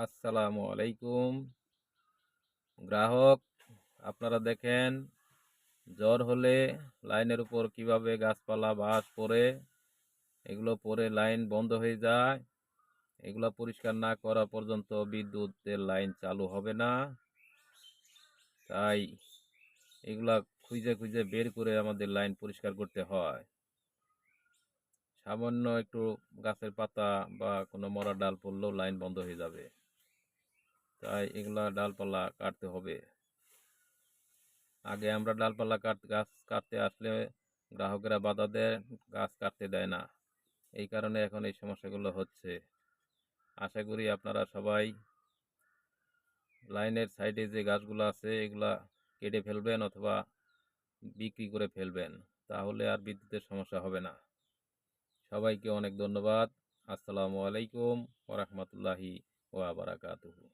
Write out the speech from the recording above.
আসসালামু আলাইকুম। গ্রাহক, আপনারা দেখেন, জ্বর হলে লাইনের উপর কীভাবে গাছপালা বাস পড়ে এগুলো পরে লাইন বন্ধ হয়ে যায়। এগুলো পরিষ্কার না করা পর্যন্ত বিদ্যুতের লাইন চালু হবে না। তাই এগুলা খুঁজে খুঁজে বের করে আমাদের লাইন পরিষ্কার করতে হয়। সামান্য একটু গাছের পাতা বা কোনো মরা ডাল পড়লেও লাইন বন্ধ হয়ে যাবে। তাই এগুলা ডালপালা কাটতে হবে। আগে আমরা ডালপালা কাট, গাছ কাটতে আসলে গ্রাহকেরা বাধা দেয়, গাছ কাটতে দেয় না। এই কারণে এখন এই সমস্যাগুলো হচ্ছে। আশা করি আপনারা সবাই লাইনের সাইডে যে গাছগুলো আছে, এগুলা কেটে ফেলবেন অথবা বিক্রি করে ফেলবেন। তাহলে আর বিদ্যুতের সমস্যা হবে না। সবাইকে অনেক ধন্যবাদ। আসসালামু আলাইকুম ওরহমতুল্লাহি ওয়া বারাকাতুহু।